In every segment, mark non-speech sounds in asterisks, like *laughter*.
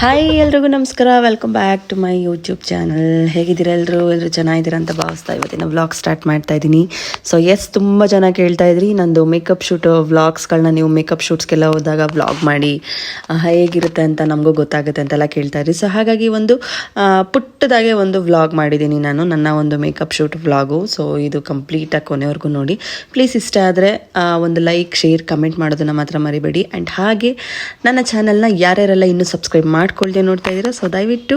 Hi ಎಲ್ರಿಗೂ ನಮಸ್ಕಾರ. Welcome back to my YouTube channel ಹೇಗಿದ್ದೀರಾ ಎಲ್ಲರೂ ಎಲ್ಲರೂ ಚೆನ್ನಾಗಿದ್ದೀರಾ ಅಂತ ಭಾವಿಸ್ತಾ ಇವತ್ತಿನ ವ್ಲಾಗ್ ಸ್ಟಾರ್ಟ್ ಮಾಡ್ತಾ ಇದ್ದೀನಿ. ಸೊ ಎಸ್ ತುಂಬ ಜನ ಕೇಳ್ತಾ ಇದ್ರಿ. ನಂದು ಮೇಕಪ್ ಶೂಟ್ ವ್ಲಾಗ್ಸ್ಗಳನ್ನ ನೀವು ಮೇಕಪ್ ಶೂಟ್ಸ್ಗೆಲ್ಲ ಹೋದಾಗ ವ್ಲಾಗ್ ಮಾಡಿ ಹೇಗಿರುತ್ತೆ ಅಂತ ನಮಗೂ ಗೊತ್ತಾಗುತ್ತೆ ಅಂತೆಲ್ಲ ಕೇಳ್ತಾ ಇದ್ರಿ. ಸೊ ಹಾಗಾಗಿ ಒಂದು ಪುಟ್ಟದಾಗೆ ಒಂದು ವ್ಲಾಗ್ ಮಾಡಿದ್ದೀನಿ ನಾನು, ನನ್ನ ಒಂದು ಮೇಕಪ್ ಶೂಟ್ ವ್ಲಾಗು ಸೊ ಇದು ಕಂಪ್ಲೀಟಾಗಿ ಕೊನೆವರೆಗೂ ನೋಡಿ. ಪ್ಲೀಸ್ ಇಷ್ಟ ಆದರೆ ಒಂದು ಲೈಕ್ ಶೇರ್ ಕಮೆಂಟ್ ಮಾಡೋದನ್ನ ಮಾತ್ರ ಮರಿಬೇಡಿ. ಆ್ಯಂಡ್ ಹಾಗೆ, ನನ್ನ ಚಾನಲ್ನ ಯಾರ್ಯಾರೆಲ್ಲ ಇನ್ನೂ ಸಬ್ಸ್ಕ್ರೈಬ್ ಮಾಡ್ಕೊಳ್ಳದೆ ನೋಡ್ತಾ ಇದ್ದೀರಾ ಸೊ ದಯವಿಟ್ಟು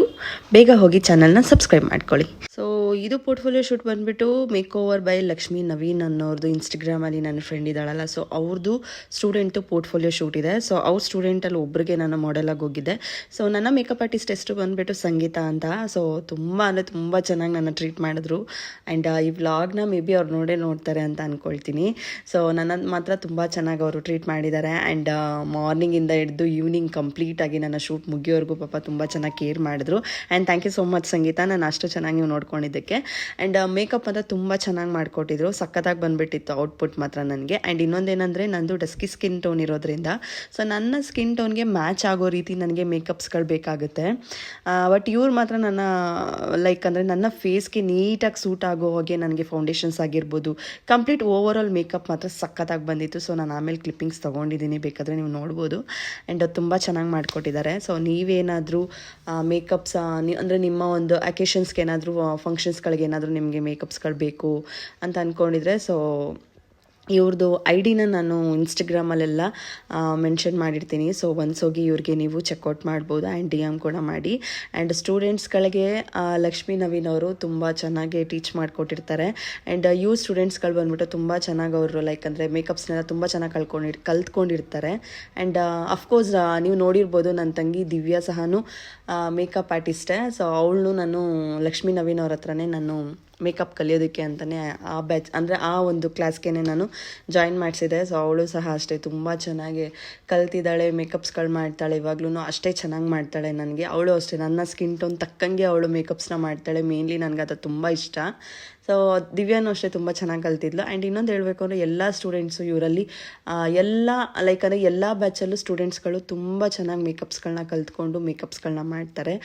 ಬೇಗ ಹೋಗಿ ಚಾನಲ್ನ ಸಬ್ಸ್ಕ್ರೈಬ್ ಮಾಡ್ಕೊಳ್ಳಿ. ಸೊ ಇದು ಪೋರ್ಟ್ಫೋಲಿಯೋ ಶೂಟ್ ಬಂದ್ಬಿಟ್ಟು make over by Lakshmi Naveen ಅನ್ನೋರ್ದು ಇನ್ಸ್ಟಾಗ್ರಾಮಲ್ಲಿ ನನ್ನ ಫ್ರೆಂಡ್ ಇದ್ದಾಳಲ್ಲ. ಸೊ ಅವ್ರದ್ದು ಸ್ಟೂಡೆಂಟು ಪೋರ್ಟ್ಫೋಲಿಯೋ ಶೂಟ್ ಇದೆ. ಸೊ ಅವ್ರ ಸ್ಟೂಡೆಂಟಲ್ಲಿ ಒಬ್ಬರಿಗೆ ನಾನು ಮಾಡೆಲ್ ಆಗಿ ಹೋಗಿದ್ದೆ ಸೊ ನನ್ನ ಮೇಕಪ್ ಆರ್ಟಿಸ್ಟ್ ಹೆಸರು ಬಂದ್ಬಿಟ್ಟು ಸಂಗೀತ ಅಂತ. ಸೊ ತುಂಬ ಅಂದರೆ ತುಂಬ ಚೆನ್ನಾಗಿ ನನ್ನ ಟ್ರೀಟ್ ಮಾಡಿದ್ರು. ಆ್ಯಂಡ್ ಈ ವ್ಲಾಗ್ನ ಮೇ ಬಿ ಅವ್ರು ನೋಡೇ ನೋಡ್ತಾರೆ ಅಂತ ಅಂದ್ಕೊಳ್ತೀನಿ ಸೊ ನನ್ನ ಮಾತ್ರ ತುಂಬ ಚೆನ್ನಾಗಿ ಅವರು ಟ್ರೀಟ್ ಮಾಡಿದ್ದಾರೆ. ಆ್ಯಂಡ್ ಮಾರ್ನಿಂಗಿಂದ ಹಿಡಿದು ಈವ್ನಿಂಗ್ ಕಂಪ್ಲೀಟಾಗಿ ನನ್ನ ಶೂಟ್ ಮುಗಿಯೋವರೆಗೂ ಪಾಪ ತುಂಬ ಚೆನ್ನಾಗಿ ಕೇರ್ ಮಾಡಿದ್ರು. And thank you so much Sangeetha. ನಾನು ಅಷ್ಟು ಚೆನ್ನಾಗಿ ನೀವು ನೋಡ್ಕೊಂಡಿದ್ದಕ್ಕೆ ಆ್ಯಂಡ್ ಮೇಕಪ್ ಅಂತ ತುಂಬ ಚೆನ್ನಾಗಿ ಮಾಡಿಕೊಟ್ಟಿದ್ರು. ಸಖತ್ತಾಗಿ ಬಂದುಬಿಟ್ಟಿತ್ತು ಔಟ್ಪುಟ್ ಮಾತ್ರ ನನಗೆ. ಆ್ಯಂಡ್ ಇನ್ನೊಂದೇನಂದರೆ ನಂದು ಡಸ್ಕಿ ಸ್ಕಿನ್ ಟೋನ್ ಇರೋದ್ರಿಂದ. ಸೊ ನನ್ನ ಸ್ಕಿನ್ ಟೋನ್ಗೆ ಮ್ಯಾಚ್ ಆಗೋ ರೀತಿ ನನಗೆ ಮೇಕಪ್ಸ್ಗಳು ಬೇಕಾಗುತ್ತೆ. ಬಟ್ ಇವ್ರು ಮಾತ್ರ ನನ್ನ ಲೈಕ್ ಅಂದರೆ ನನ್ನ ಫೇಸ್ಗೆ ನೀಟಾಗಿ ಸೂಟ್ ಆಗೋ ಹಾಗೆ ನನಗೆ ಫೌಂಡೇಶನ್ಸ್ ಆಗಿರ್ಬೋದು. ಕಂಪ್ಲೀಟ್ ಓವರ್ ಆಲ್ ಮೇಕಪ್ ಮಾತ್ರ ಸಖತ್ತಾಗಿ ಬಂದಿತ್ತು. ಸೊ ನಾನು ಆಮೇಲೆ ಕ್ಲಿಪ್ಪಿಂಗ್ಸ್ ತೊಗೊಂಡಿದ್ದೀನಿ ಬೇಕಾದರೆ ನೀವು ನೋಡ್ಬೋದು. ಆ್ಯಂಡ್ ತುಂಬ ಚೆನ್ನಾಗಿ ಮಾಡಿಕೊಟ್ಟಿದ್ದಾರೆ. ಸೊ ನೀವೇನಾದರೂ ಮೇಕಪ್ಸ್ ಅಂದರೆ ನಿಮ್ಮ ಒಂದು ಅಕೇಶನ್ಸ್ಗೆ ಏನಾದರೂ ಫಂಕ್ಷನ್ಸ್ಗಳಿಗೆ ಏನಾದರೂ ನಿಮಗೆ ಮೇಕಪ್ಸ್ಗಳು ಬೇಕು ಅಂತ ಅಂದ್ಕೊಂಡಿದ್ರೆ ಸೊ ಇವ್ರದ್ದು ಐ ಡಿನ ನಾನು ಇನ್ಸ್ಟಾಗ್ರಾಮಲ್ಲೆಲ್ಲ ಮೆನ್ಷನ್ ಮಾಡಿರ್ತೀನಿ. ಸೊ ಒನ್ಸ್ ಹೋಗಿ ಇವ್ರಿಗೆ ನೀವು ಚೆಕ್ಔಟ್ ಮಾಡ್ಬೋದು ಆ್ಯಂಡ್ ಡಿ ಎಂ ಕೂಡ ಮಾಡಿ. ಆ್ಯಂಡ್ ಸ್ಟೂಡೆಂಟ್ಸ್ಗಳಿಗೆ ಲಕ್ಷ್ಮೀ ನವೀನ್ ಅವರು ತುಂಬ ಚೆನ್ನಾಗಿ ಟೀಚ್ ಮಾಡಿಕೊಟ್ಟಿರ್ತಾರೆ. ಆ್ಯಂಡ್ ಯೂ ಸ್ಟೂಡೆಂಟ್ಸ್ಗಳು ಬಂದ್ಬಿಟ್ಟು ತುಂಬ ಚೆನ್ನಾಗಿ ಅವರು ಲೈಕ್ ಅಂದರೆ ಮೇಕಪ್ಸ್ನೆಲ್ಲ ತುಂಬ ಚೆನ್ನಾಗಿ ಕಳ್ಕೊಂಡಿ ಕಲ್ತ್ಕೊಂಡಿರ್ತಾರೆ. ಆ್ಯಂಡ್ ಅಫ್ಕೋರ್ಸ್ ನೀವು ನೋಡಿರ್ಬೋದು ನನ್ನ ತಂಗಿ ದಿವ್ಯಾ ಸಹನು ಮೇಕಪ್ ಆರ್ಟಿಸ್ಟೇ ಸೊ ಅವಳನ್ನು ನಾನು ಲಕ್ಷ್ಮೀ ನವೀನ್ ಅವ್ರ ಹತ್ರನೇ ನಾನು ಮೇಕಪ್ ಕಲಿಯೋದಕ್ಕೆ ಅಂತಲೇ ಆ ಬ್ಯಾಚ್, ಅಂದರೆ ಆ ಒಂದು ಕ್ಲಾಸ್ಗೆ ನಾನು ಜಾಯಿನ್ ಮಾಡಿಸಿದೆ. ಸೊ ಅವಳು ಸಹ ಅಷ್ಟೇ ತುಂಬ ಚೆನ್ನಾಗಿ ಕಲ್ತಿದ್ದಾಳೆ, ಮೇಕಪ್ಸ್ಗಳು ಮಾಡ್ತಾಳೆ ಇವಾಗ್ಲೂ ಅಷ್ಟೇ ಚೆನ್ನಾಗಿ ಮಾಡ್ತಾಳೆ ನನಗೆ. ಅವಳು ಅಷ್ಟೇ, ನನ್ನ ಸ್ಕಿನ್ ಟೋನ್ ತಕ್ಕಂಗೆ ಅವಳು ಮೇಕಪ್ಸ್ನ ಮಾಡ್ತಾಳೆ ಮೇನ್ಲಿ ನನಗೆ ಅದು ತುಂಬ ಇಷ್ಟ. ಸೊ ದಿವ್ಯಾನು ಅಷ್ಟೇ ತುಂಬ ಚೆನ್ನಾಗಿ ಕಲ್ತಿದ್ಲು. ಆ್ಯಂಡ್ ಇನ್ನೊಂದು ಹೇಳಬೇಕು ಅಂದರೆ ಎಲ್ಲ ಸ್ಟೂಡೆಂಟ್ಸು ಇವರಲ್ಲಿ ಎಲ್ಲ ಲೈಕ್ ಅಂದರೆ ಎಲ್ಲ ಬ್ಯಾಚಲ್ಲೂ ಸ್ಟೂಡೆಂಟ್ಸ್ಗಳು ತುಂಬ ಚೆನ್ನಾಗಿ ಮೇಕಪ್ಸ್ಗಳನ್ನ ಕಲ್ತ್ಕೊಂಡು ಮೇಕಪ್ಸ್ಗಳನ್ನ ಮಾಡ್ತಾರೆ.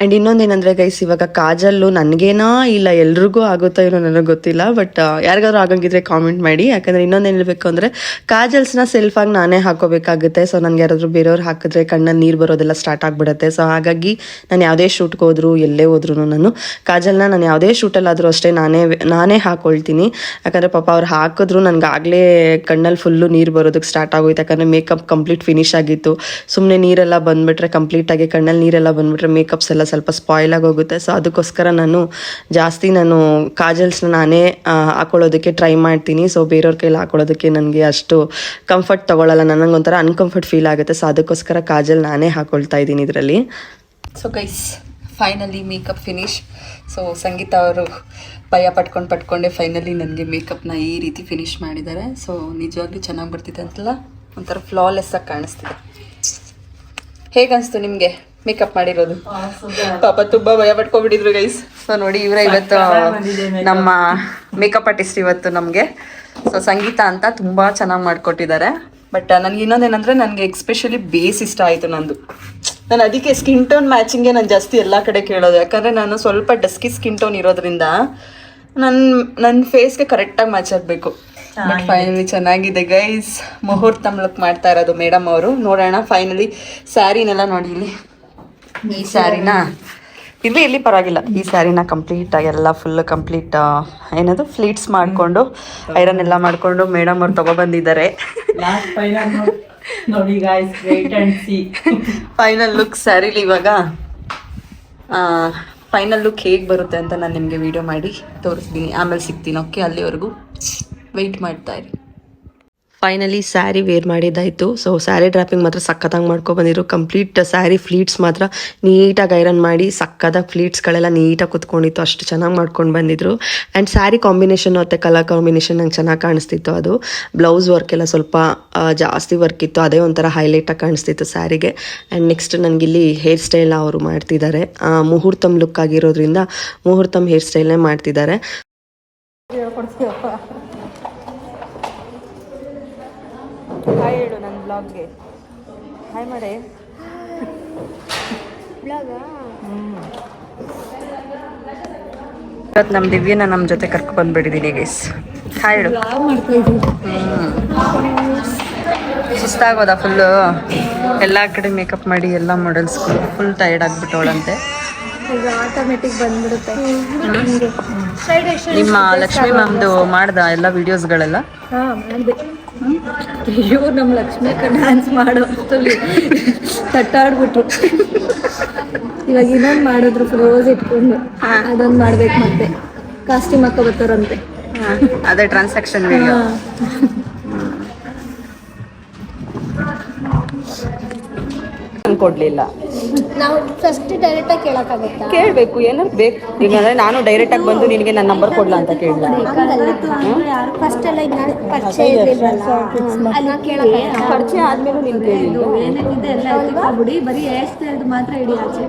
ಆ್ಯಂಡ್ ಇನ್ನೊಂದೇನಂದ್ರೆ ಗೈಸ್ ಇವಾಗ ಕಾಜಲ್ಲು ನನಗೇನೋ ಇಲ್ಲ, ಎಲ್ರಿಗೂ ಆಗುತ್ತೋ ಏನೋ ನನಗೆ ಗೊತ್ತಿಲ್ಲ ಬಟ್ ಯಾರಿಗಾದ್ರೂ ಆಗಂಗಿದ್ರೆ ಕಾಮೆಂಟ್ ಮಾಡಿ. ಯಾಕಂದರೆ ಇನ್ನೊಂದೇನು ಹೇಳಬೇಕು ಅಂದರೆ, ಕಾಜಲ್ಸ್ನ ಸೆಲ್ಫಾಗಿ ನಾನೇ ಹಾಕೋಬೇಕಾಗುತ್ತೆ. ಸೊ ನನಗೆ ಯಾರಾದರೂ ಬೇರೆಯವ್ರು ಹಾಕಿದ್ರೆ ಕಣ್ಣಲ್ಲಿ ನೀರು ಬರೋದೆಲ್ಲ ಸ್ಟಾರ್ಟ್ ಆಗಿಬಿಡುತ್ತೆ. ಸೊ ಹಾಗಾಗಿ ನಾನು ಯಾವುದೇ ಶೂಟ್ಗೆ ಹೋದ್ರು, ಎಲ್ಲೇ ಹೋದ್ರು ನಾನು ಕಾಜಲ್ನ ನಾನು ಯಾವುದೇ ಶೂಟಲ್ಲಾದರೂ ಅಷ್ಟೇ ನಾನೇ ನಾನೇ ಹಾಕೊಳ್ತೀನಿ. ಯಾಕಂದರೆ ಪಾಪ ಅವ್ರು ಹಾಕಿದ್ರು ನನಗೆ ಆಗಲೇ ಕಣ್ಣಲ್ಲಿ ಫುಲ್ಲು ನೀರು ಬರೋದಕ್ಕೆ ಸ್ಟಾರ್ಟ್ ಆಗೋಯ್ತು. ಯಾಕಂದರೆ ಮೇಕಪ್ ಕಂಪ್ಲೀಟ್ ಫಿನಿಶ್ ಆಗಿತ್ತು. ಸುಮ್ಮನೆ ನೀರೆಲ್ಲ ಬಂದುಬಿಟ್ರೆ ಕಂಪ್ಲೀಟಾಗಿ ಕಣ್ಣಲ್ಲಿ ನೀರೆಲ್ಲ ಬಂದುಬಿಟ್ರೆ ಮೇಕಪ್ಸ್ ಎಲ್ಲ ಸ್ವಲ್ಪ ಸ್ಪಾಯ್ಲ್ ಆಗೋಗುತ್ತೆ ಸೊ ಅದಕ್ಕೋಸ್ಕರ ನಾನು ಜಾಸ್ತಿ ನಾನು ಕಾಜಲ್ಸ್ನ ನಾನೇ ಹಾಕೊಳ್ಳೋದಕ್ಕೆ ಟ್ರೈ ಮಾಡ್ತೀನಿ. ಸೊ ಬೇರೆಯವ್ರ ಕೈಲಿ ಹಾಕೊಳ್ಳೋದಕ್ಕೆ ನನಗೆ ಅಷ್ಟು ಕಂಫರ್ಟ್ ತೊಗೊಳ್ಳಲ್ಲ ನನಗೆ ಒಂಥರ ಅನ್ಕಂಫರ್ಟ್ ಫೀಲ್ ಆಗುತ್ತೆ. ಸೊ ಅದಕ್ಕೋಸ್ಕರ ಕಾಜಲ್ ನಾನೇ ಹಾಕೊಳ್ತಾ ಇದ್ದೀನಿ ಇದರಲ್ಲಿ. So guys finally makeup finish so Sangeetha ಅವರು ಭಯ ಪಟ್ಕೊಂಡು ಪಟ್ಕೊಂಡೆ ಫೈನಲಿ ನನಗೆ ಮೇಕಪ್ನ ಈ ರೀತಿ ಫಿನಿಶ್ ಮಾಡಿದ್ದಾರೆ. ಸೊ ನಿಜವಾಗ್ಲೂ ಚೆನ್ನಾಗಿ ಬರ್ತಿದೆ ಅಂತಲ್ಲ? ಒಂಥರ ಫ್ಲಾಲೆಸ್ ಆಗಿ ಕಾಣಿಸ್ತಿದೆ. ಹೇಗೆ ಅನಿಸ್ತು ನಿಮಗೆ? ಮೇಕಪ್ ಮಾಡಿರೋದು. ಪಾಪ ತುಂಬಾ ಭಯ ಪಟ್ಕೊಂಡ್ಬಿಟ್ಟಿದ್ರು ಗೈಸ್ ಸೊ ನೋಡಿ ಇವರೇ ಇವತ್ತು ನಮ್ಮ ಮೇಕಪ್ ಆರ್ಟಿಸ್ಟ್ ಇವತ್ತು ನಮಗೆ. ಸೊ ಸಂಗೀತ ಅಂತ ತುಂಬಾ ಚೆನ್ನಾಗಿ ಮಾಡ್ಕೊಟ್ಟಿದ್ದಾರೆ. ಬಟ್ ನನಗೆ ಇನ್ನೊಂದೇನಂದ್ರೆ ನನಗೆ ಎಕ್ಸ್ಪೆಷಲಿ ಬೇಸ್ ಇಷ್ಟ ಆಯಿತು ನಂದು. ನಾನು ಅದಕ್ಕೆ ಸ್ಕಿನ್ ಟೋನ್ ಮ್ಯಾಚಿಂಗ್ಗೆ ನಾನು ಜಾಸ್ತಿ ಎಲ್ಲ ಕಡೆ ಕೇಳೋದು. ಯಾಕಂದ್ರೆ ನಾನು ಸ್ವಲ್ಪ ಡಸ್ಕಿ ಸ್ಕಿನ್ ಟೋನ್ ಇರೋದ್ರಿಂದ ನನ್ನ ನನ್ನ ಫೇಸ್ಗೆ ಕರೆಕ್ಟಾಗಿ ಮ್ಯಾಚ್ ಆಗಬೇಕು. ಬಟ್ ಫೈನಲಿ ಚೆನ್ನಾಗಿದೆ ಗೈಸ್ ಮುಹೂರ್ತ ತಮ್ಲಕ್ ಮಾಡ್ತಾ ಇರೋದು ಮೇಡಮ್ ಅವರು. ನೋಡೋಣ ಫೈನಲಿ ಸ್ಯಾರಿನೆಲ್ಲ ನೋಡಿ ಇಲ್ಲಿ. ಈ ಸ್ಯಾರಿನ? ಇಲ್ಲಿ ಇಲ್ಲಿ ಪರವಾಗಿಲ್ಲ. ಈ ಸ್ಯಾರಿನ ಕಂಪ್ಲೀಟಾಗಿ ಎಲ್ಲ ಫುಲ್ ಕಂಪ್ಲೀಟ್ ಏನದು? ಫ್ಲೀಟ್ಸ್ ಮಾಡಿಕೊಂಡು ಐರನ್ ಎಲ್ಲ ಮಾಡಿಕೊಂಡು ಮೇಡಮ್ ಅವ್ರು ತಗೊಬಂದಿದ್ದಾರೆ ಫೈನಲ್ ಲುಕ್ ಸ್ಯಾರಿಲಿ ಇವಾಗ. ಫೈನಲ್ ಲುಕ್ ಹೇಗೆ ಬರುತ್ತೆ ಅಂತ ನಾನು ನಿಮಗೆ ವಿಡಿಯೋ ಮಾಡಿ ತೋರಿಸ್ತೀನಿ. ಆಮೇಲೆ ಸಿಗ್ತೀನಿ ಓಕೆ ಅಲ್ಲಿವರೆಗೂ ವೆಯ್ಟ್ ಮಾಡ್ತಾ ಇರಿ. ಫೈನಲಿ ಸ್ಯಾರಿ ವೇರ್ ಮಾಡಿದ್ದಾಯಿತು. ಸೊ ಸ್ಯಾರಿ ಡ್ರಾಪಿಂಗ್ ಮಾತ್ರ ಸಕ್ಕತ್ತಾಗಿ ಮಾಡ್ಕೊಬಂದಿರು ಕಂಪ್ಲೀಟ್ ಸ್ಯಾರಿ ಫ್ಲೀಟ್ಸ್ ಮಾತ್ರ ನೀಟಾಗಿ ಐರನ್ ಮಾಡಿ ಸಕ್ಕತ್ತಾಗಿ ಫ್ಲೀಟ್ಸ್ಗಳೆಲ್ಲ ನೀಟಾಗಿ ಕುತ್ಕೊಂಡಿತ್ತು. ಅಷ್ಟು ಚೆನ್ನಾಗಿ ಮಾಡ್ಕೊಂಡು ಬಂದಿದ್ರು. ಆ್ಯಂಡ್ ಸ್ಯಾರಿ ಕಾಂಬಿನೇಷನ್ ಮತ್ತು ಕಲರ್ ಕಾಂಬಿನೇಷನ್ ನಂಗೆ ಚೆನ್ನಾಗಿ ಕಾಣಿಸ್ತಿತ್ತು ಅದು. ಬ್ಲೌಸ್ ವರ್ಕ್ ಎಲ್ಲ ಸ್ವಲ್ಪ ಜಾಸ್ತಿ ವರ್ಕ್ ಇತ್ತು. ಅದೇ ಒಂಥರ ಹೈಲೈಟಾಗಿ ಕಾಣಿಸ್ತಿತ್ತು ಸ್ಯಾರಿಗೆ ಆ್ಯಂಡ್ ನೆಕ್ಸ್ಟ್ ನನಗಿಲ್ಲಿ ಹೇರ್ ಸ್ಟೈಲ್ ಅವರು ಮಾಡ್ತಿದ್ದಾರೆ. ಮುಹೂರ್ತಮ್ ಲುಕ್ ಆಗಿರೋದ್ರಿಂದ ಮುಹೂರ್ತಮ್ ಹೇರ್ ಸ್ಟೈಲ್ನೇ ಮಾಡ್ತಿದ್ದಾರೆ. ಹಾಯ್ ಹೇಳು ನನ್ನ ಬ್ಲಾಗ್ಗೆ. ಹಾಯ್ ಮಾಡಿ. ಇವತ್ತು ನಮ್ಮ ದಿವ್ಯನ ನಮ್ಮ ಜೊತೆ ಕರ್ಕೊ ಬಂದ್ಬಿಟ್ಟಿದ್ದೀನಿ ಗೈಸ್ ಹಾಯ್ ಹೇಳು. ಸುಸ್ತಾಗೋದ ಫುಲ್ಲು ಎಲ್ಲ ಕಡೆ ಮೇಕಪ್ ಮಾಡಿ ಎಲ್ಲ ಮಾಡೆಲ್ಸ್ಗಳು ಫುಲ್ ಟೈರ್ಡ್ ಆಗ್ಬಿಟ್ಟವಳಂತೆ. ಆಟೋಮೆಟಿಕ್ ಬಂದ್ಬಿಡುತ್ತೆ. ನಿಮ್ಮ ಲಕ್ಷ್ಮಿ ಮ್ಯಾಮ್ದು ಮಾಡ್ದ ಎಲ್ಲ ವಿಡಿಯೋಸ್ಗಳೆಲ್ಲ ಅಯ್ಯೋ ನಮ್ಮ ಲಕ್ಷ್ಮೀಕ ಡ್ಯಾನ್ಸ್ ಮಾಡೋ ತಟ್ಟಾಡ್ಬಿಟ್ರು. ಇವಾಗ ಇನ್ನೊಂದು ಮಾಡಿದ್ರು ರೋಸ್ ಇಟ್ಕೊಂಡು. ಅದೊಂದು ಮಾಡ್ಬೇಕು ಮತ್ತೆ. ಕಾಸ್ಟ್ಯೂಮ್ ಹಾಕೋ ಬರ್ತಾರಂತೆ. ಅದೇ ಟ್ರಾನ್ಸಾಕ್ಷನ್ ವಿಡಿಯೋ ಕೊಡ್ಲಿಲ್ಲ ನಾವು ಫಸ್ಟ್ ಡೈರೆಕ್ಟಾಗಿ ಕೇಳೋಕ್ಕಾಗುತ್ತಾ ಕೇಳಬೇಕು ಏನಾರು ಬೇಕು ಈಗ ಅಂದ್ರೆ ನಾನು ಡೈರೆಕ್ಟ್ ಆಗಿ ಬಂದು ನಿನಗೆ ನನ್ನ ನಂಬರ್ ಕೊಡ್ಲಾ ಅಂತ ಕೇಳಲ್ಲ ಫಸ್ಟ್ ಎಲ್ಲ ಪರಿಚಯ ಇರ್ಲಿಲ್ವಲ್ಲ ಅಲ್ಲಿ ಪರಿಚಯ ಆದ್ಮೇಲೆ ನೀನು ಕೇಳಿಲ್ಲ ಏನೇನಿದೆ ಎಲ್ಲ ಬಿಡಿ ಬರೀ ಮಾತ್ರ ಇಡಿ ಆಚೆ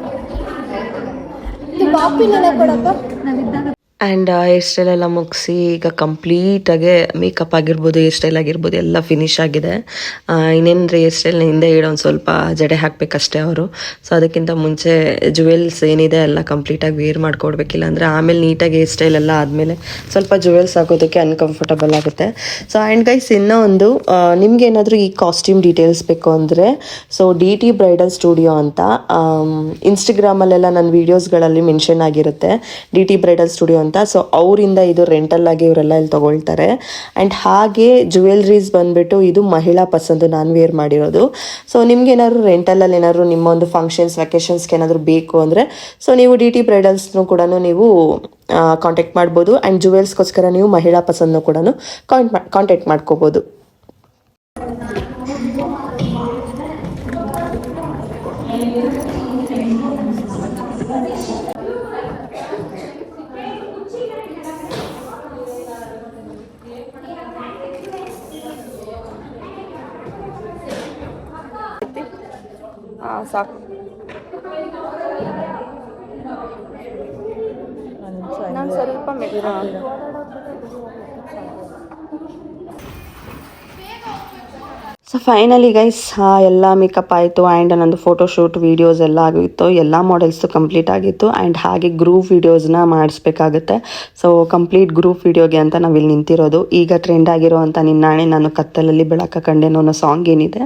ಕೊಡಪ್ಪ ನಾವಿದ್ದಾಗ ಆ್ಯಂಡ್ ಹೇರ್ ಸ್ಟೈಲ್ ಎಲ್ಲ ಮುಗಿಸಿ ಈಗ ಕಂಪ್ಲೀಟಾಗೆ ಮೇಕಪ್ ಆಗಿರ್ಬೋದು ಹೇರ್ ಸ್ಟೈಲ್ ಆಗಿರ್ಬೋದು, ಎಲ್ಲ ಫಿನಿಶ್ ಆಗಿದೆ. ಇನ್ನೇನಂದ್ರೆ ಹೇರ್ ಸ್ಟೈಲ್ನ ಹಿಂದೆ ಒಂದು ಸ್ವಲ್ಪ ಜಡೆ ಹಾಕಬೇಕಷ್ಟೇ ಅವರು. ಸೊ ಅದಕ್ಕಿಂತ ಮುಂಚೆ ಜುವೆಲ್ಸ್ ಏನಿದೆ ಎಲ್ಲ ಕಂಪ್ಲೀಟಾಗಿ ವೇರ್ ಮಾಡ್ಕೊಡ್ಬೇಕಿಲ್ಲ ಅಂದರೆ ಆಮೇಲೆ ನೀಟಾಗಿ ಹೇರ್ ಸ್ಟೈಲ್ ಎಲ್ಲ ಆದಮೇಲೆ ಸ್ವಲ್ಪ ಜುವೆಲ್ಸ್ ಹಾಕೋದಕ್ಕೆ ಅನ್ಕಂಫರ್ಟಬಲ್ ಆಗುತ್ತೆ. ಸೊ ಆ್ಯಂಡ್ ಗೈಸ್ ಇನ್ನೂ ಒಂದು ನಿಮ್ಗೆ ಏನಾದರೂ ಈ ಕಾಸ್ಟ್ಯೂಮ್ ಡೀಟೇಲ್ಸ್ ಬೇಕು ಅಂದರೆ so D T bridal studio ಅಂತ ಇನ್ಸ್ಟಾಗ್ರಾಮಲ್ಲೆಲ್ಲ ನನ್ನ ವೀಡಿಯೋಸ್ಗಳಲ್ಲಿ ಮೆನ್ಷನ್ ಆಗಿರುತ್ತೆ. ಡಿ ಟಿ ಬ್ರೈಡಲ್ ಸ್ಟುಡಿಯೋ ಅಂತ. ಸೊ ಅವರಿಂದ ಇದು ರೆಂಟಲ್ ಆಗಿ ಇವರೆಲ್ಲ ಇಲ್ಲಿ ತಗೊಳ್ತಾರೆ. ಆ್ಯಂಡ್ ಹಾಗೆ ಜುವೆಲ್ರೀಸ್ ಬಂದ್ಬಿಟ್ಟು ಇದು ಮಹಿಳಾ ಪಸಂದು ನಾನು ವೇರ್ ಮಾಡಿರೋದು. ಸೊ ನಿಮ್ಗೆ ಏನಾದ್ರು ರೆಂಟಲಲ್ಲಿ ಏನಾದ್ರು ನಿಮ್ಮ ಒಂದು ಫಂಕ್ಷನ್ಸ್ ವೆಕೇಷನ್ಸ್ಗೆ ಏನಾದರೂ ಬೇಕು ಅಂದರೆ ಸೊ ನೀವು ಡಿ ಟಿ ಬ್ರೈಡಲ್ಸ್ನು ಕೂಡ ನೀವು ಕಾಂಟ್ಯಾಕ್ಟ್ ಮಾಡ್ಬೋದು. ಆ್ಯಂಡ್ ಜುವೆಲ್ಸ್ಗೋಸ್ಕರ ನೀವು ಮಹಿಳಾ ಪಸಂದ್ನು ಕೂಡ ಕಾಂಟ್ ಕಾಂಟ್ಯಾಕ್ಟ್ ಮಾಡ್ಕೋಬೋದು. ಸಾಕು. ನಾನು ಸ್ವಲ್ಪ ಸೊ ಫೈನಲಿ ಗೈಸ್ ಎಲ್ಲ ಮೇಕಪ್ ಆಯಿತು ಆ್ಯಂಡ್ ನಂದು ಫೋಟೋಶೂಟ್ ವೀಡಿಯೋಸ್ ಎಲ್ಲ ಆಗಿತ್ತು. ಎಲ್ಲ ಮಾಡೆಲ್ಸು ಕಂಪ್ಲೀಟ್ ಆಗಿತ್ತು ಆ್ಯಂಡ್ ಹಾಗೆ ಗ್ರೂಪ್ ವೀಡಿಯೋಸ್ನ ಮಾಡಿಸ್ಬೇಕಾಗುತ್ತೆ. ಸೊ ಕಂಪ್ಲೀಟ್ ಗ್ರೂಪ್ ವೀಡಿಯೋಗೆ ಅಂತ ನಾವಿಲ್ಲಿ ನಿಂತಿರೋದು. ಈಗ ಟ್ರೆಂಡ್ ಆಗಿರೋವಂಥ ನಿನ್ನಾಣೆ ನಾನು ಕತ್ತಲಲ್ಲಿ ಬೆಳಕ ಕಂಡೇನೋ ಅನ್ನೋ ಸಾಂಗ್ ಏನಿದೆ,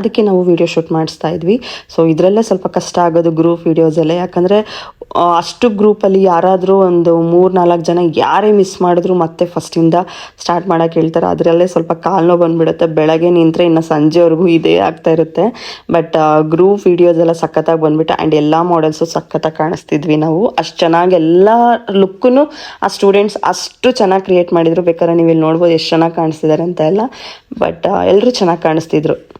ಅದಕ್ಕೆ ನಾವು ವೀಡಿಯೋ ಶೂಟ್ ಮಾಡಿಸ್ತಾ ಇದ್ವಿ. ಸೊ ಇದರಲ್ಲೇ ಸ್ವಲ್ಪ ಕಷ್ಟ ಆಗೋದು ಗ್ರೂಪ್ ವೀಡಿಯೋಸಲ್ಲೇ ಯಾಕಂದರೆ ಅಷ್ಟು ಗ್ರೂಪಲ್ಲಿ ಯಾರಾದರೂ ಒಂದು ಮೂರು ನಾಲ್ಕು ಜನ ಯಾರೇ ಮಿಸ್ ಮಾಡಿದ್ರು ಮತ್ತೆ ಫಸ್ಟಿಂದ ಸ್ಟಾರ್ಟ್ ಮಾಡೋಕ್ಕೆ ಹೇಳ್ತಾರೆ. ಅದರಲ್ಲೇ ಸ್ವಲ್ಪ ಕಾಲು ನೋವು ಬಂದ್ಬಿಡುತ್ತೆ. ಬೆಳಗ್ಗೆ ನಿಂತರೆ ಇನ್ನು ಸಂಜೆವರೆಗೂ ಇದೇ ಆಗ್ತಾ ಇರುತ್ತೆ. ಬಟ್ ಗ್ರೂಪ್ ವೀಡಿಯೋಸ್ ಎಲ್ಲ ಸಖತ್ತಾಗಿ ಬಂದ್ಬಿಟ್ಟು ಆ್ಯಂಡ್ ಎಲ್ಲ ಮಾಡೆಲ್ಸು ಸಖತ್ತಾಗಿ ಕಾಣಿಸ್ತಿದ್ವಿ ನಾವು. ಅಷ್ಟು ಚೆನ್ನಾಗಿ ಎಲ್ಲ ಲುಕ್ಕೂ ಆ ಸ್ಟೂಡೆಂಟ್ಸ್ ಅಷ್ಟು ಚೆನ್ನಾಗಿ ಕ್ರಿಯೇಟ್ ಮಾಡಿದ್ರು. ಬೇಕಾದ್ರೆ ನೀವು ಇಲ್ಲಿ ನೋಡ್ಬೋದು ಎಷ್ಟು ಚೆನ್ನಾಗಿ ಕಾಣಿಸ್ತಿದ್ದಾರೆ ಅಂತ ಎಲ್ಲ. ಬಟ್ ಎಲ್ಲರೂ ಚೆನ್ನಾಗಿ ಕಾಣಿಸ್ತಿದ್ರು.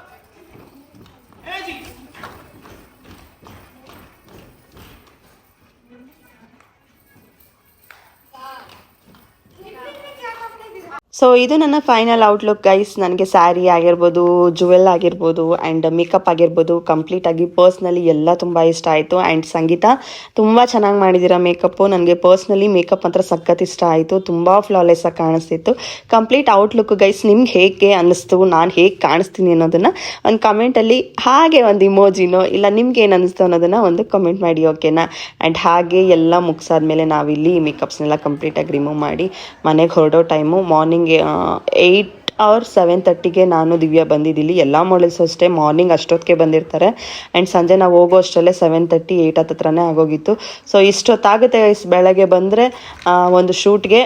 ಸೊ ಇದು ನನ್ನ ಫೈನಲ್ ಔಟ್ಲುಕ್ ಗೈಸ್ ನನಗೆ ಸ್ಯಾರಿ ಆಗಿರ್ಬೋದು ಜುವೆಲ್ ಆಗಿರ್ಬೋದು ಆ್ಯಂಡ್ ಮೇಕಪ್ ಆಗಿರ್ಬೋದು ಕಂಪ್ಲೀಟಾಗಿ ಪರ್ಸ್ನಲಿ ಎಲ್ಲ ತುಂಬ ಇಷ್ಟ ಆಯಿತು. ಆ್ಯಂಡ್ ಸಂಗೀತ ತುಂಬ ಚೆನ್ನಾಗಿ ಮಾಡಿದ್ದೀರಾ ಮೇಕಪ್ಪು ನನಗೆ ಪರ್ಸ್ನಲಿ ಮೇಕಪ್ ಮಾತ್ರ ಸಖತ್ ಇಷ್ಟ ಆಯಿತು. ತುಂಬ ಫ್ಲಾಲೆಸ್ ಆಗಿ ಕಾಣಿಸ್ತಿತ್ತು. ಕಂಪ್ಲೀಟ್ ಔಟ್ಲುಕ್ ಗೈಸ್ ನಿಮ್ಗೆ ಹೇಗೆ ಅನ್ನಿಸ್ತು, ನಾನು ಹೇಗೆ ಕಾಣಿಸ್ತೀನಿ ಅನ್ನೋದನ್ನು ಒಂದು ಕಮೆಂಟಲ್ಲಿ ಹಾಗೆ ಒಂದು ಇಮೋಜಿನೋ ಇಲ್ಲ ನಿಮ್ಗೆ ಏನು ಅನ್ನಿಸ್ತು ಅನ್ನೋದನ್ನು ಒಂದು ಕಮೆಂಟ್ ಮಾಡಿ ಓಕೆನಾ ಆ್ಯಂಡ್ ಹಾಗೆ ಎಲ್ಲ ಮುಗಿಸಾದ್ಮೇಲೆ ನಾವಿಲ್ಲಿ ಮೇಕಪ್ಸ್ನೆಲ್ಲ ಕಂಪ್ಲೀಟಾಗಿ ರಿಮೂವ್ ಮಾಡಿ ಮನೆಗೆ ಹೊರಡೋ time morning eight hour seven ತರ್ಟಿಗೆ ನಾನು ದಿವ್ಯಾ ಬಂದಿದ್ದೀನಿ. ಎಲ್ಲ ಮಾಡಲ್ಸ್ ಅಷ್ಟೇ ಮಾರ್ನಿಂಗ್ ಅಷ್ಟೊತ್ತಿಗೆ ಬಂದಿರ್ತಾರೆ. ಆ್ಯಂಡ್ ಸಂಜೆ ನಾವು ಹೋಗೋ ಅಷ್ಟರಲ್ಲೇ ಸೆವೆನ್ ತರ್ಟಿ ಏಯ್ಟ್ ಹತ್ರನೇ ಆಗೋಗಿತ್ತು. ಸೊ ಇಷ್ಟೊತ್ತಾಗುತ್ತೆ ಬೆಳಗ್ಗೆ ಬಂದರೆ ಒಂದು ಶೂಟ್ಗೆ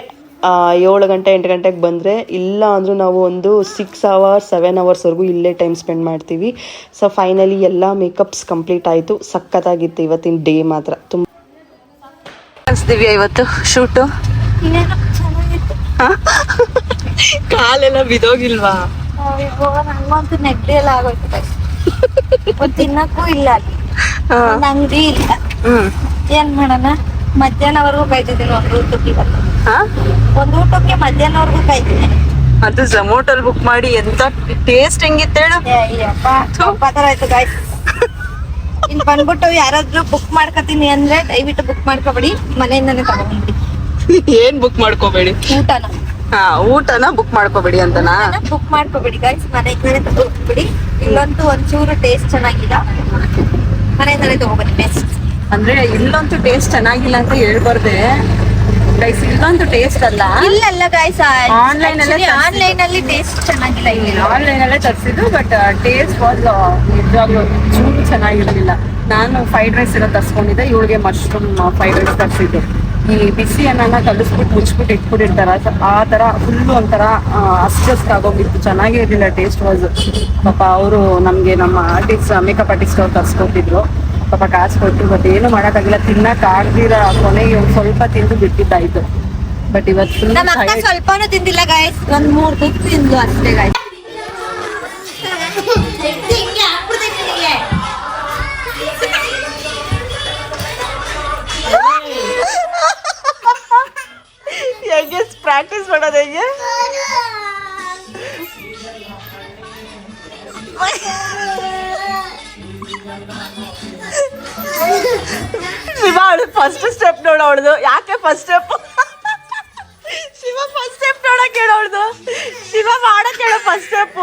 ಏಳು ಗಂಟೆ ಎಂಟು ಗಂಟೆಗೆ ಬಂದರೆ ಇಲ್ಲ ಅಂದರೂ ನಾವು ಒಂದು ಸಿಕ್ಸ್ ಅವರ್ಸ್ ಸೆವೆನ್ ಅವರ್ಸ್ವರೆಗೂ ಇಲ್ಲೇ ಟೈಮ್ ಸ್ಪೆಂಡ್ ಮಾಡ್ತೀವಿ. ಸೊ ಫೈನಲಿ ಎಲ್ಲ ಮೇಕಪ್ಸ್ ಕಂಪ್ಲೀಟ್ ಆಯಿತು. ಸಖತ್ತಾಗಿತ್ತು ಇವತ್ತಿನ ಡೇ ಮಾತ್ರ. ತುಂಬ ಅನ್ಸ್ದಿವ್ಯಾ ಇವತ್ತು ಶೂಟು *laughs* ಕಾಲೆಲ್ಲ ಬಿದೋಗಿಲ್ವಾ ನಂಗಂತೂ ನೆಗಡಿ ಎಲ್ಲ ಆಗೋಯ್ತು ತಿನ್ನಕ್ಕೂ ಇಲ್ಲ ಅಲ್ಲಿ. ಅಂಗಡಿ ಇಲ್ಲ. ಹ್ಮ್. ಏನ್ ಮಾಡೋಣ? ಮಧ್ಯಾಹ್ನವರೆಗೂ ಕಾಯ್ತಿದ್ದೀನಿ ಒಂದು ಊಟಕ್ಕೆ ಒಂದ್ ಊಟಕ್ಕೆ ಮಧ್ಯಾಹ್ನವರೆಗೂ ಕಾಯ್ತೀನಿ ಅದು ಝೊಮೋಟೋಲ್ ಬುಕ್ ಮಾಡಿ ಎಂತ ಟೇಸ್ಟ್ ಹೆಂಗಿತ್ತು ಹೇಳು. ಆಯ್ತು ಗಾಯ್ಸ್ ಇನ್ ಬಂದ್ಬಿಟ್ಟು ಯಾರಾದ್ರೂ ಬುಕ್ ಮಾಡ್ಕೊತೀನಿ ಅಂದ್ರೆ ದಯವಿಟ್ಟು ಬುಕ್ ಮಾಡ್ಕೊಬೇಡಿ. ಮನೆಯಿಂದಾನೆ ತಗೊಂಡ್ಬಿಡಿ *laughs* ಏನ್ ಬುಕ್ ಮಾಡ್ಕೋಬೇಡಿ? ಊಟನ? ಹಾ ಊಟನ ಬುಕ್ ಮಾಡ್ಕೋಬೇಡಿ ಅಂತನಾ? ಬುಕ್ ಮಾಡ್ಕೋಬೇಡಿ. ಗಾಯ್ಸ್ ಕಡೆ ತಗೋಬಿಡಿ. ಇಲ್ಲಂತೂ ಒಂಚೂರು ಟೇಸ್ಟ್ ಚೆನ್ನಾಗಿಲ್ಲ. ಮನೆ ತಗೋಬೇಡಿ ಬೆಸ್ಟ್ ಅಂದ್ರೆ ಇಲ್ಲಂತೂ ಟೇಸ್ಟ್ ಚೆನ್ನಾಗಿಲ್ಲ ಅಂತ ಹೇಳ್ಬಾರ್ದೆ. ಗೈಸ್ ಇಲ್ಲಂತೂ ಟೇಸ್ಟ್ ಅಲ್ಲ. ಇಲ್ಲಲ್ಲ ಗಾಯ್ಸ್ ಆನ್ಲೈನ್ ಅಲ್ಲೇ. ಆನ್ಲೈನ್ ಅಲ್ಲಿ ಟೇಸ್ಟ್ ಚೆನ್ನಾಗಿಲ್ಲ ಇಲ್ಲಿ. ಆನ್ಲೈನ್ ಅಲ್ಲೇ ತರಿಸಿದ್ದು ಬಟ್ ಟೇಸ್ಟ್ ವಾಸ್ ನಿಜವಾಗ್ಲೂ ಚೂರು ಚೆನ್ನಾಗಿರ್ಲಿಲ್ಲ. ನಾನು ಫ್ರೈಡ್ ರೈಸ್ ಎಲ್ಲ ತರ್ಸ್ಕೊಂಡಿದ್ದೆ ಇವಳಿಗೆ ಮಶ್ರೂಮ್ ಫ್ರೈಡ್ ರೈಸ್ ತರಿಸಿದ್ದು. ಈ ಬಿಸಿ ಅನ್ನನ ಕಲಿಸ್ಬಿಟ್ಟು ಮುಚ್ಬಿಟ್ಟು ಇಟ್ಬಿಟ್ಟಿರ್ತಾರ. ಆ ತರ ಫುಲ್ ಒಂಥರ ಅಸ್ಟಸ್ಟ್ ಆಗೋಗಿತ್ತು ಚೆನ್ನಾಗೇ ಇರಲಿಲ್ಲ ಟೇಸ್ಟ್ ವಾಸ್ ಪಾಪ ಅವರು ನಮಗೆ ನಮ್ಮ ಆರ್ಟಿಸ್ಟ್ ಮೇಕಪ್ ಆರ್ಟಿಸ್ಟ್ ಅವ್ರು ತರ್ಸ್ಕೊಟ್ಟಿದ್ರು ಪಾಪ ಕಾಸು ಕೊಟ್ಟು ಬಟ್ ಏನು ಮಾಡೋಕ್ಕಾಗಿಲ್ಲ. ತಿನ್ನಕ್ ಆಗ್ದಿರ ಕೊನೆಗೆ ಒಂದ್ ಸ್ವಲ್ಪ ತಿಂದು ಬಿಟ್ಟಿದ್ದಾಯ್ತು. ಬಟ್ ಇವತ್ತು. ಸ್ವಲ್ಪನೂ ತಿಂದಿಲ್ಲ ಗಾಯ್ಸ್ ಒಂದ್ ಮೂರ್ ತುತ್ತು ತಿಂದು ಅಷ್ಟೇ ಗಾಯ್ಸ್ ಪ್ರಾಕ್ಟೀಸ್ ಮಾಡೋದು ಹೇಗೆ? ಶಿವ, ಅವಳು ಫಸ್ಟ್ ಸ್ಟೆಪ್ ನೋಡ ಅವಳದು. ಯಾಕೆ first step Shiva first step ನೋಡಕ್ ಹೇಳ ಅವಳದು. ಶಿವ ಮಾಡಕ್ ಹೇಳ ಫಸ್ಟ್ ಸ್ಟೆಪ್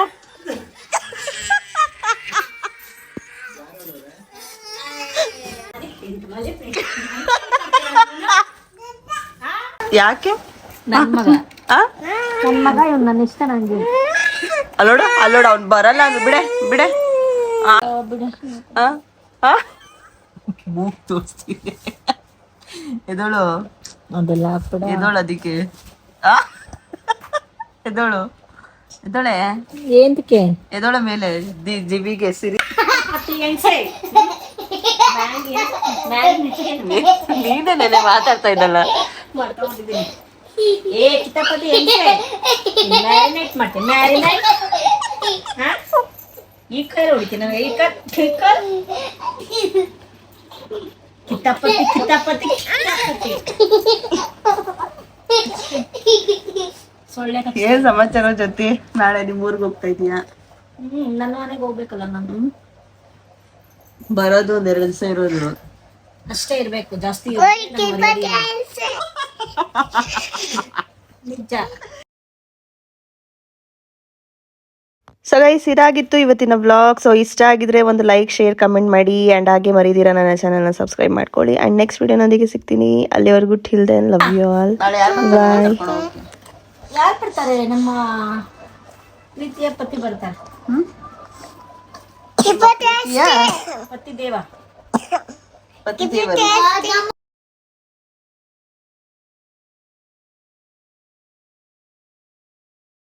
ಯಾಕೆ? ನನ್ ಮಗ ನನ್ ಮಗ ಇವ್ನು ನನ್ನ ಇಷ್ಟ ನಂಗೆ. ಅಲ್ಲೋಡ ಅಲ್ಲೋಡ ಅವ್ನು ಬರಲ್ಲ ಅಂದ್ರೆ ಬಿಡೆ ಬಿಡೆ. ಆ? ಆ? ಆ? ಮೂಗ್ ತೋರಿಸ್ತೀನಿ. ಎದೋಳು? ಅದೆಲ್ಲ ಎದೋಳು ಅದಕ್ಕೆ? ಆ? ಎದೋಳು? ಎದೋಳೆ? ಏಂತಕ್ಕೆ? ಎದೋಳ ಮೇಲೆ ದಿ ಜಿಬಿಗೆ ಸಿರಿ. ನೀನೇ ನೆನೆ ಮಾತಾಡ್ತಾ ಇದ್ದಲ್ಲ. ಏ ಕಿತಾಪತಿ ಮ್ಯಾರಿನೇಟ್ ಮಾಡ್ತೀನಿ ಮ್ಯಾರಿನೇಟ್ ಈ ಕೈ ಹೊಡಿತೀನಿ ನನಗೆ ಈ ಕೈ ಕಿತಾಪತಿ ಕಿತಾಪತಿ ಕಿತಾಪತಿ. ಏನ್ ಸಮಾಚಾರ ಜೊತೆ ನಾಳೆ ನಿಮ್ ಊರ್ಗ್ ಹೋಗ್ತಾ ಇದೀಯಾ? ಹ್ಮ್ ನನ್ನ ಮನೆಗೆ ಹೋಗ್ಬೇಕಲ್ಲ ನಾನು. ಬರೋದು ಒಂದ್ ಎರಡು ದಿವಸ ಇರೋದು. ಅಷ್ಟೇ ಇರ್ಬೇಕು ಜಾಸ್ತಿ ನಿಜ. ಸೊ ಗೈಸ್ ಇದಾಗಿತ್ತು ಇವತ್ತಿನ ವ್ಲಾಗ್ ಸೊ ಇಷ್ಟ ಆಗಿದ್ರೆ ಒಂದು ಲೈಕ್ ಶೇರ್ ಕಮೆಂಟ್ ಮಾಡಿ ಆ್ಯಂಡ್ ಹಾಗೆ ಮರಿದಿರ ನನ್ನ ಚಾನಲ್ನ ಸಬ್ಸ್ಕ್ರೈಬ್ ಮಾಡ್ಕೊಳ್ಳಿ. ಆ್ಯಂಡ್ ನೆಕ್ಸ್ಟ್ ವಿಡಿಯೋನೊಂದಿಗೆ ಸಿಗ್ತೀನಿ. ಅಲ್ಲಿವರೆಗೂ till then love you all bye ಯಾರು ಬರ್ತಾರೆ? ನಮ್ಮ ರೀತಿಯ ಪತಿ ಬರ್ತಾರೆ. ಪತಿ ದೇವ. ಪತಿ ದೇವರು.